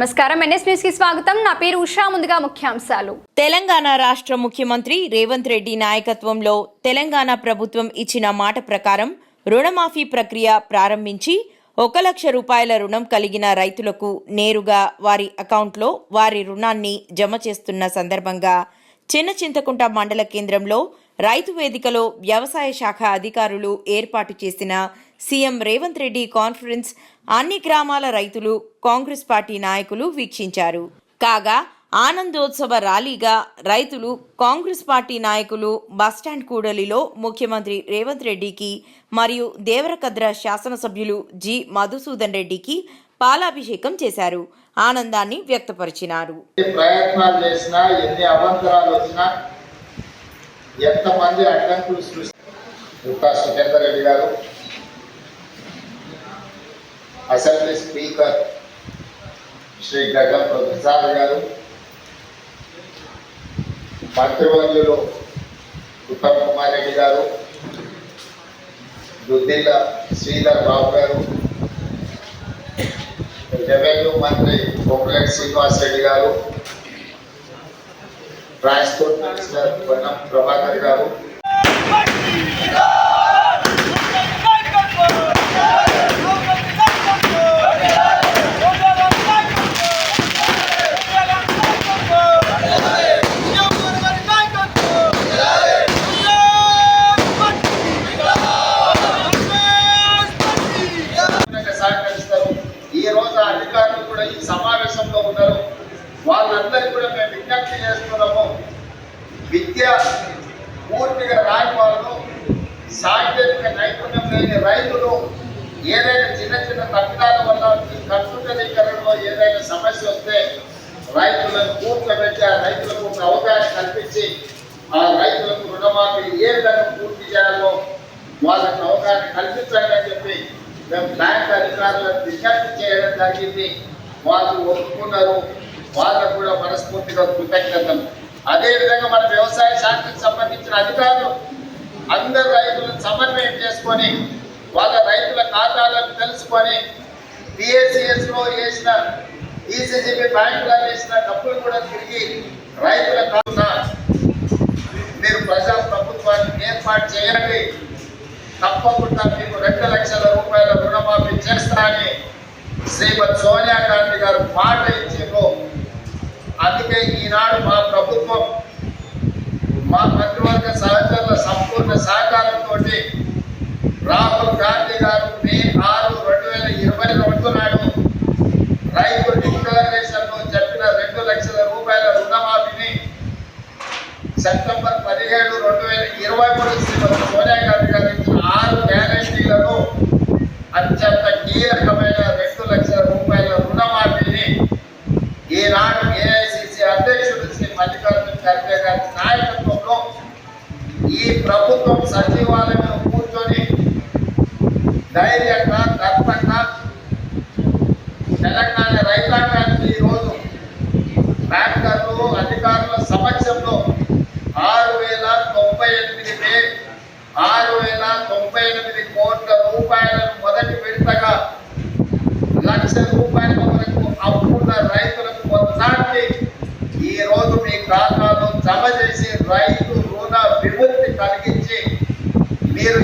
నమస్కారం. ఎన్ఎస్ న్యూస్కి స్వాగతం. నా పేరు ఉషా. ముందుగా ముఖ్యాంశాలు. తెలంగాణ రాష్ట్ర ముఖ్యమంత్రి రేవంత్ రెడ్డి నాయకత్వంలో తెలంగాణ ప్రభుత్వం ఇచ్చిన మాట ప్రకారం రుణమాఫీ ప్రక్రియ ప్రారంభించి ఒక లక్ష రూపాయల రుణం కలిగిన రైతులకు నేరుగా వారి అకౌంట్లో వారి రుణాన్ని జమ చేస్తున్న సందర్భంగా చిన్న చింతకుంట మండల కేంద్రంలో రైతు వేదికలో వ్యవసాయ శాఖ అధికారులు ఏర్పాటు చేసిన సీఎం రేవంత్ రెడ్డి కాన్ఫరెన్స్ అన్ని గ్రామాల రైతులు కాంగ్రెస్ పార్టీ నాయకులు వీక్షించారు. కాగా ఆనందోత్సవ ర్యాలీగా రైతులు కాంగ్రెస్ పార్టీ నాయకులు బస్టాండ్ కూడలిలో ముఖ్యమంత్రి రేవంత్ రెడ్డికి మరియు దేవరకద్ర శాసనసభ్యులు జి మధుసూదన్ రెడ్డికి పాలాభిషేకం చేశారు. ఆనందాన్ని వ్యక్తపరిచినారు. ప్రయత్నాలు చేసినా ఎన్ని అవంతరాలు వచ్చినా ఎంతమంది అడ్డంకులు సృష్టి సుఖేందర్ రెడ్డి గారు అసెంబ్లీ స్పీకర్ శ్రీ గడ్డం ప్రసాద్ గారు మంత్రివర్యులు ఉత్తమ్ కుమార్ రెడ్డి గారు దుద్దిల్ల శ్రీధర్ బాబు గారు రెవెన్యూ మంత్రి కోమరెడ్డి శ్రీనివాస్ రెడ్డి గారు ట్రాన్స్పోర్ట్ మినిస్టర్ పొన్నం ప్రభాకర్ గారు లేని రైతులు ఏదైనా చిన్న చిన్న తప్పిదాల వల్ల ఈ కంప్యూటరీకరణలో ఏదైనా సమస్య వస్తే రైతులను కూర్చోబెట్టి ఆ రైతులకు ఒక అవగాహన కల్పించి ఆ రైతులకు రుణమాఫీ ఏ విధంగా పూర్తి చేయాలో వాళ్ళకు అవగాహన కల్పించండి అని చెప్పి మేము బ్యాంక్ అధికారులకు విజ్ఞప్తి చేయడం జరిగింది. వాళ్ళు ఒప్పుకున్నారు. వాళ్ళకు కూడా మనస్ఫూర్తిగా కృతజ్ఞతలు. అదేవిధంగా మన వ్యవసాయ శాఖకు సంబంధించిన అధికారులు అందరు రైతులను సమన్వయం చేసుకొని వాళ్ళ రైతుల ఖాతాలను తెలుసుకొని పిఎస్సిఎస్లో వేసిన ఈసీజీబీ బ్యాంకులో వేసిన డబ్బులు కూడా తిరిగి రైతుల ఖాతా మీరు ప్రజా ప్రభుత్వాన్ని ఏర్పాటు చేయండి. తప్పకుండా మీకు రెండు లక్షల రూపాయల రుణమాఫీ చేస్తానని శ్రీమతి సోనియా గాంధీ గారు మాట ఇచ్చిండ్రు. అందుకే ఈనాడు మా ప్రభుత్వం మా మంత్రివర్గ సహచరుల సంపూర్ణ సహకారంతో రాహుల్ గారు మే ఆరు రెండు వేల ఇరవై రెండు నాడు రైతు డిక్లరేషన్లో రెండు లక్షల రూపాయల రుణమాఫీని సెప్టెంబర్ పదిహేడు రెండు వేల ఇరవై మూడు శ్రీమతి సోనియా గాంధీ గారు ఇచ్చిన ఆరు గ్యారంటీలను అత్యంత కీలకమైన రెండు లక్షల రూపాయల రుణమాఫీని ఈనాడు ఏఐసిసి అధ్యక్షుడు శ్రీ మల్లికార్జున ఖర్గే గారి నాయకత్వంలో ఈ ప్రభుత్వం సచివాలయం ధైర్యంగా దర్పంగా తెలంగాణ రైతాంగానికి ఈరోజు బ్యాంకర్లు అధికారుల సమక్షంలో ఆరు వేల తొంభై ఎనిమిది మే ఆరు వేల తొంభై ఎనిమిది కోట్ల రూపాయలను మొదటి విడతగా లక్ష రూపాయల వరకు అప్పున్న రైతులకు మొత్తాన్ని ఈ రోజు మీ ఖాతాలో జమ చేసి రైతు రుణ విముక్తి కలిగించి మీరు